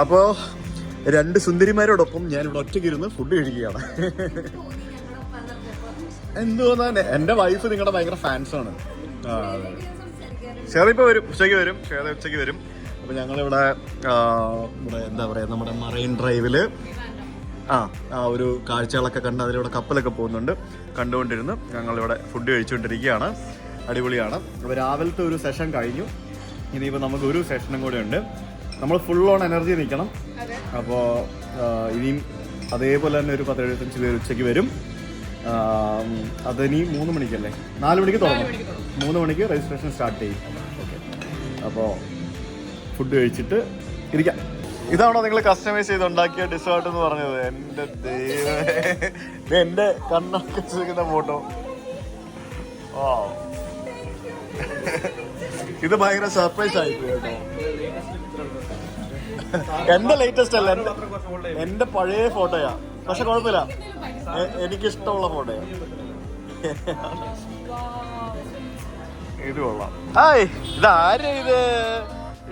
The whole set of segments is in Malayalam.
അപ്പോൾ രണ്ട് സുന്ദരിമാരോടൊപ്പം ഞാൻ ഇവിടെ ഒറ്റയ്ക്ക് ഇരുന്ന് ഫുഡ് കഴിക്കുകയാണ്. എന്തോന്നെ എന്റെ വൈഫ് നിങ്ങളുടെ ഭയങ്കര ഫാൻസാണ് ഷേർ ഇപ്പോൾ വരും ഉച്ചയ്ക്ക് വരും ഷേർ ഉച്ചയ്ക്ക് വരും. അപ്പോൾ ഞങ്ങളിവിടെ ഇവിടെ എന്താ പറയുക നമ്മുടെ മറൈൻ ഡ്രൈവിൽ ആ ആ ഒരു കാഴ്ചകളൊക്കെ കണ്ട് അതിലൂടെ കപ്പലൊക്കെ പോകുന്നുണ്ട്. ഞങ്ങൾ ഞങ്ങളിവിടെ ഫുഡ് കഴിച്ചുകൊണ്ടിരിക്കുകയാണ്. അടിപൊളിയാണ്. അപ്പോൾ രാവിലത്തെ ഒരു സെഷൻ കഴിഞ്ഞു. ഇനിയിപ്പോൾ നമുക്ക് ഒരു സെഷനും കൂടെ ഉണ്ട്. നമ്മൾ ഫുൾ ഓൺ എനർജി നിൽക്കണം. അപ്പോൾ ഇനിയും അതേപോലെ തന്നെ ഒരു പത്ത് എഴുപത്തഞ്ച് പേര് ഉച്ചയ്ക്ക് വരും. അതിനി മൂന്ന് മണിക്കല്ലേ? നാല് മണിക്ക് തുടങ്ങും. മൂന്ന് മണിക്ക് രജിസ്ട്രേഷൻ സ്റ്റാർട്ട് ചെയ്യും. ഓക്കെ അപ്പോൾ ഫുഡ് കഴിച്ചിട്ട് ഇരിക്കാം. ഇതാണോ നിങ്ങൾ കസ്റ്റമൈസ് ചെയ്ത് ഉണ്ടാക്കിയ ഡിസേർട്ട് എന്ന് പറഞ്ഞത്? എന്റെ ദൈവമേ. ഇത് എന്റെ കണ്ണൊക്കെ വെച്ചിരിക്കുന്ന ഫോട്ടോ ഓ ഇത് ഭയങ്കര സർപ്രൈസ് ആയിപ്പോയി കേട്ടോ. എന്റെ ലേറ്റസ്റ്റ് അല്ല എന്റെ എന്റെ പഴയ ഫോട്ടോയാ. പക്ഷെ കുഴപ്പമില്ല. എനിക്ക് എനിക്കിഷ്ടമുള്ള ഫോട്ടോയാ. ഇത് കൊള്ളാം. ഹായ് ഇതാരാ ഇത്?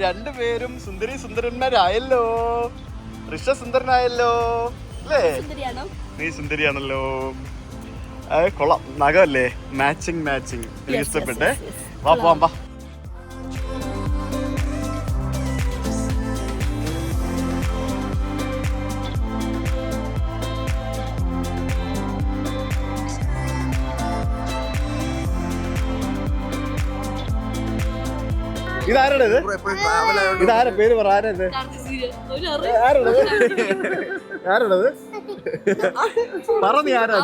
രണ്ടുപേരും സുന്ദരി സുന്ദരന്മാരായല്ലോ. ഋഷ സുന്ദരനായല്ലോ. അല്ലേ? നീ സുന്ദരിയാണല്ലോ. കൊള്ളാം. നഗമല്ലേ മാച്ചിങ് മാച്ചിങ് എനിക്ക് ഇഷ്ടപ്പെട്ടെ? വാ പോവാം വാ. ഇതാരുടെ ഇത്? ഇതാരെ പേര് പറ ആരാ ഇത്? ആരുള്ളത് ആരുള്ളത് പറ നീ എത്ര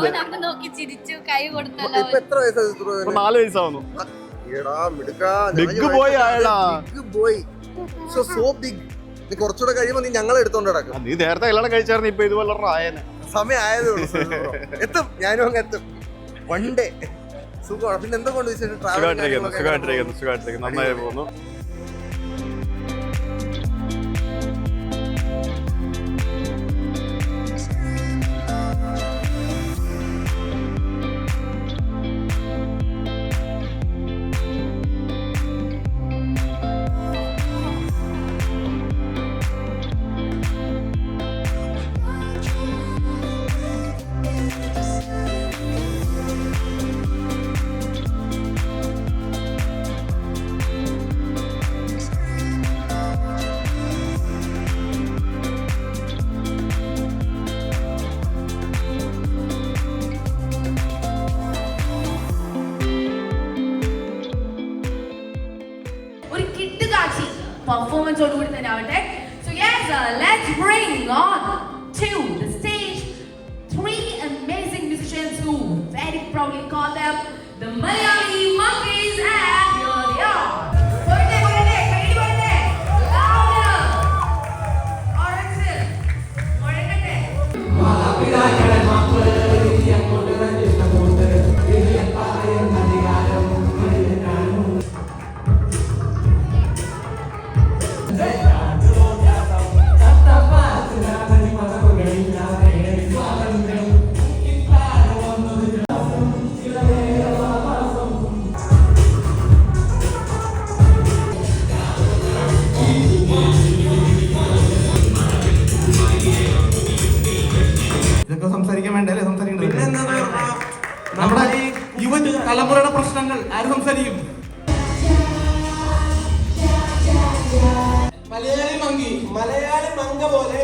നാല് വയസ്സാവുന്നു. Big boy ആയെടാ. Big boy so so big നീ കുറച്ചുകൂടെ കഴിയുമ്പോ നീ ഞങ്ങളെ എടുത്തോണ്ട് നടക്കും. നീ നേരത്തെ കല്യാണം കഴിച്ചായിരുന്നു ഇപ്പൊ ഇതുപോലെ സമയം ആയതേ ഉള്ളൂ എത്തും ഞാനും അങ്ങ് എത്തും. വൺ ഡേ സുഖമാണ് പിന്നെ എന്തൊക്കെ കൊണ്ട് സുഖമായിട്ടിരിക്കുന്നു സുഖമായിട്ടിരിക്കുന്നു സുഖമായിട്ടിരിക്കുന്നു. നന്നായി പോകുന്നു. കൂടി തന്നെ ആവട്ടെ so yes let's bring on ആര് സംസാരിക്കും? മലയാളി മങ്കി. മലയാളി മങ്ക പോലെ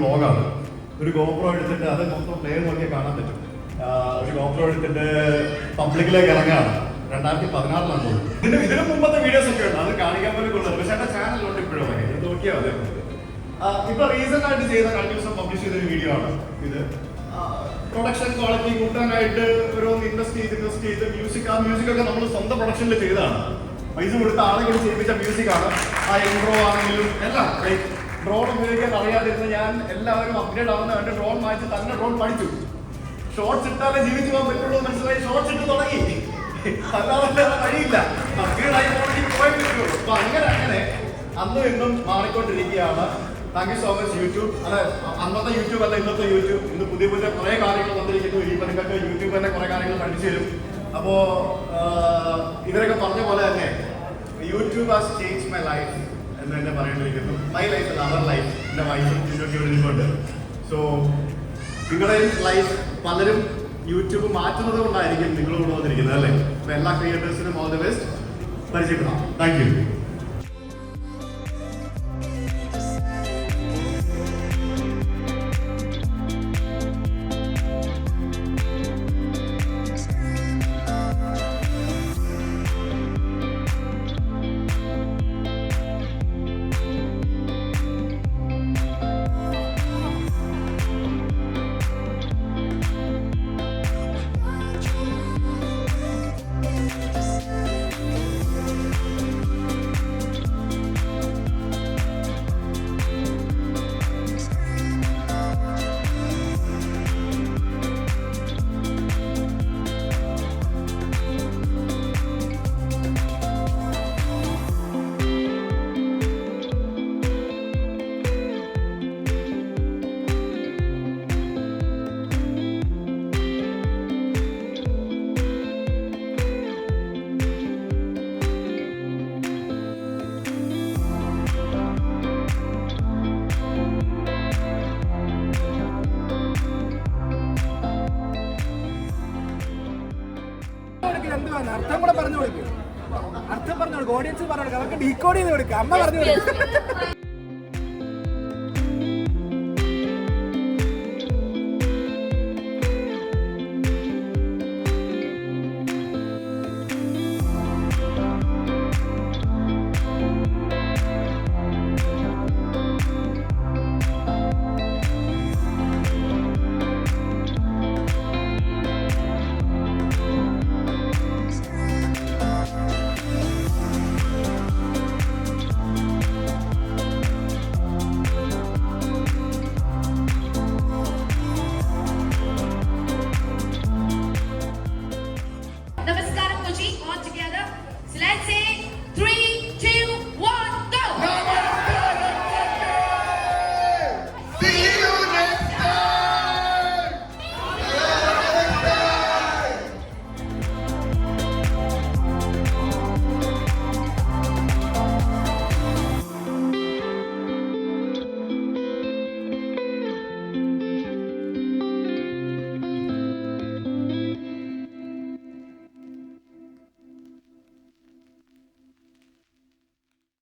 വ്ളോഗാണ്. ഒരു ഗോപ്രോ എടുത്തിട്ട് അത് മൊത്തം പ്ലേ നോക്കിയാൽ കാണാൻ പറ്റും. ഒരു ഗോപ്രോ എടുത്തിട്ട് പബ്ലിക്കിലേക്ക് ഇറങ്ങാണ് രണ്ടായിരത്തി പതിനാറിലാണ് തോന്നുന്നു. ഇതിന് ഇതിന് മുമ്പത്തെ വീഡിയോസ് ഒക്കെ ഉണ്ട്. അത് കാണിക്കാൻ പോലും കൊള്ളുന്നത് പക്ഷേ എന്റെ ചാനലിലോട്ട് ഇപ്പോഴും നോക്കിയാൽ മതി. ഇപ്പൊ റീസെന്റ് ആയിട്ട് ചെയ്ത കഴിഞ്ഞ ദിവസം പബ്ലിഷ് ചെയ്ത ഒരു വീഡിയോ ആണ് ഇത്. പ്രൊഡക്ഷൻ ക്വാളിറ്റി കൂട്ടാനായിട്ട് ഓരോന്ന് ഇൻവെസ്റ്റ് ചെയ്ത് ഇൻവെസ്റ്റ് ചെയ്ത് മ്യൂസിക് ആ മ്യൂസിക് ഒക്കെ നമ്മൾ സ്വന്തം പ്രൊഡക്ഷനിൽ ചെയ്തതാണ്. പൈസ കൊടുത്ത ആളുകൾ ചെയ്യിപ്പിച്ച മ്യൂസിക് ആണ്. ആ ഇൻട്രോ ആണെങ്കിലും എല്ലാം. ഡ്രോൺ ഉപയോഗിക്കാൻ അറിയാതിരുന്ന ഞാൻ എല്ലാവരും അപ്ഗ്രേഡ് ആവുന്ന കണ്ട് ഡ്രോൺ വാങ്ങിച്ച് തന്നെ ഡ്രോൺ പഠിച്ചു. ഷോർട്സ് ഇട്ടാലേ ജീവിച്ചു പോകാൻ പറ്റുള്ളൂ മനസ്സിലായി. ഷോർട്സ് ഇട്ട് തുടങ്ങി. അല്ലാതെ വഴിയില്ല. അപ്ഗ്രേഡ് ആയി പോയേ പറ്റുള്ളൂ. അപ്പൊ അങ്ങനെ അങ്ങനെ. അന്നും ഇന്നും മാറിക്കൊണ്ടിരിക്കുകയാണ്. Thank you so much YouTube അതെ അന്നത്തെ യൂട്യൂബ് അല്ല ഇന്നത്തെ യൂട്യൂബ് ഇന്ന് പുതിയ പുതിയ കുറെ കാര്യങ്ങൾ വന്നിരിക്കുന്നു. ഈ നിങ്ങൾക്ക് യൂട്യൂബ് തന്നെ കുറെ കാര്യങ്ങൾ പഠിച്ചു തരും. അപ്പോ ഇവരൊക്കെ പറഞ്ഞ പോലെ തന്നെ YouTube has change my life എന്ന് തന്നെ പറയേണ്ടിയിരിക്കുന്നു. മൈ ലൈഫ് അവർ ലൈഫ് എന്റെ വൈഫും ഇവിടെ സോ നിങ്ങളുടെ ലൈഫ് പലരും യൂട്യൂബ് മാറ്റുന്നത് കൊണ്ടായിരിക്കും നിങ്ങൾ ഇവിടെ വന്നിരിക്കുന്നത് അല്ലേ? അപ്പൊ എല്ലാ ക്രിയേറ്റേഴ്സിനും ഓൾ ദി ബെസ്റ്റ് പരിചയപ്പെടാം. താങ്ക് യു അർത്ഥം കൂടെ പറഞ്ഞു കൊടുക്കും. അർത്ഥം പറഞ്ഞു കൊടുക്കും. ഓഡിയൻസ് പറഞ്ഞു കൊടുക്കും. അവർക്ക് ഡീകോഡ് ചെയ്ത് കൊടുക്കുക അമ്മ പറഞ്ഞു കൊടുക്കും. Let's say